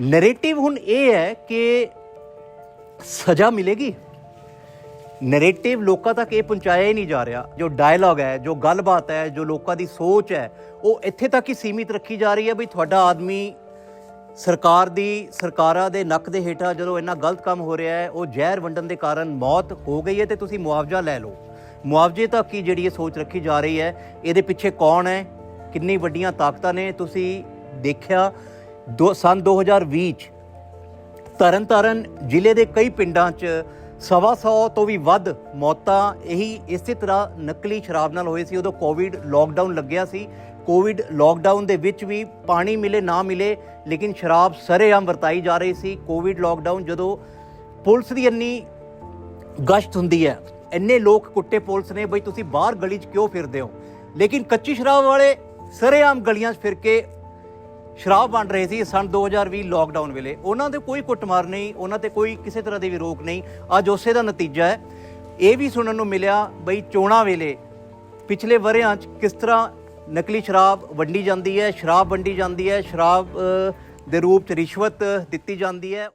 Narrative ਹੁਣ ਇਹ ਹੈ ਕਿ ਸਜ਼ਾ ਮਿਲੇਗੀ। ਨੈਰੇਟਿਵ ਲੋਕਾਂ ਤੱਕ ਇਹ ਪਹੁੰਚਾਇਆ ਹੀ ਨਹੀਂ ਜਾ ਰਿਹਾ। ਜੋ ਡਾਇਲੌਗ ਹੈ, ਜੋ ਗੱਲਬਾਤ ਹੈ, ਜੋ ਲੋਕਾਂ ਦੀ ਸੋਚ ਹੈ, ਉਹ ਇੱਥੇ ਤੱਕ ਹੀ ਸੀਮਿਤ ਰੱਖੀ ਜਾ ਰਹੀ ਹੈ ਵੀ ਤੁਹਾਡਾ ਆਦਮੀ ਸਰਕਾਰ ਦੀ, ਸਰਕਾਰਾਂ ਦੇ ਨੱਕ ਦੇ ਹੇਠਾਂ ਜਦੋਂ ਇੰਨਾ ਗਲਤ ਕੰਮ ਹੋ ਰਿਹਾ ਹੈ, ਉਹ ਜ਼ਹਿਰ ਵੰਡਣ ਦੇ ਕਾਰਨ ਮੌਤ ਹੋ ਗਈ ਹੈ ਤੇ ਤੁਸੀਂ ਮੁਆਵਜ਼ਾ ਲੈ ਲਓ। ਮੁਆਵਜ਼ੇ ਤੱਕ ਹੀ ਜਿਹੜੀ ਇਹ ਸੋਚ ਰੱਖੀ ਜਾ ਰਹੀ ਹੈ, ਇਹਦੇ ਪਿੱਛੇ ਕੌਣ ਹੈ? ਕਿੰਨੀ ਵੱਡੀਆਂ ਤਾਕਤਾਂ ਨੇ? ਤੁਸੀਂ ਦੇਖਿਆ ਦੋ ਸਨ 2020 ਚ ਤਰਨਤਾਰਨ ਜ਼ਿਲ੍ਹੇ ਦੇ ਕਈ ਪਿੰਡਾਂ 'ਚ ਸਵਾ ਸੌ ਤੋਂ ਵੀ ਵੱਧ ਮੌਤਾਂ ਇਹੀ ਇਸੇ ਤਰ੍ਹਾਂ ਨਕਲੀ ਸ਼ਰਾਬ ਨਾਲ ਹੋਏ ਸੀ। ਉਦੋਂ ਕੋਵਿਡ ਲੋਕਡਾਊਨ ਲੱਗਿਆ ਸੀ। ਕੋਵਿਡ ਲੋਕਡਾਊਨ ਦੇ ਵਿੱਚ ਵੀ ਪਾਣੀ ਮਿਲੇ, ਨਾ ਮਿਲੇ, ਲੇਕਿਨ ਸ਼ਰਾਬ ਸਰੇਆਮ ਵਰਤਾਈ ਜਾ ਰਹੀ ਸੀ। ਕੋਵਿਡ ਲੋਕਡਾਊਨ ਜਦੋਂ ਪੁਲਿਸ ਦੀ ਇੰਨੀ ਗਸ਼ਤ ਹੁੰਦੀ ਹੈ, ਇੰਨੇ ਲੋਕ ਕੁੱਟੇ ਪੁਲਿਸ ਨੇ, ਬਈ ਤੁਸੀਂ ਬਾਹਰ ਗਲੀ 'ਚ ਕਿਉਂ ਫਿਰਦੇ ਹੋ? ਲੇਕਿਨ ਕੱਚੀ ਸ਼ਰਾਬ ਵਾਲੇ ਸਰੇਆਮ ਗਲੀਆਂ 'ਚ ਫਿਰ ਕੇ ਸ਼ਰਾਬ ਵੰਡ ਰਹੇ ਸੀ ਸਨ 2020 ਲੋਕਡਾਊਨ ਵੇਲੇ। ਉਹਨਾਂ ਦੇ ਕੋਈ ਕੁੱਟਮਾਰ ਨਹੀਂ, ਉਹਨਾਂ ਤੇ ਕੋਈ ਕਿਸੇ ਤਰ੍ਹਾਂ ਦੀ ਵੀ ਰੋਕ ਨਹੀਂ। ਅੱਜ ਉਸੇ ਦਾ ਨਤੀਜਾ ਹੈ। ਇਹ ਵੀ ਸੁਣਨ ਨੂੰ ਮਿਲਿਆ ਬਈ ਚੋਣਾਂ ਵੇਲੇ ਪਿਛਲੇ ਵਰਿਆਂ 'ਚ ਕਿਸ ਤਰ੍ਹਾਂ ਨਕਲੀ ਸ਼ਰਾਬ ਵੰਡੀ ਜਾਂਦੀ ਹੈ, ਸ਼ਰਾਬ ਵੰਡੀ ਜਾਂਦੀ ਹੈ, ਸ਼ਰਾਬ ਦੇ ਰੂਪ 'ਚ ਰਿਸ਼ਵਤ ਦਿੱਤੀ ਜਾਂਦੀ ਹੈ।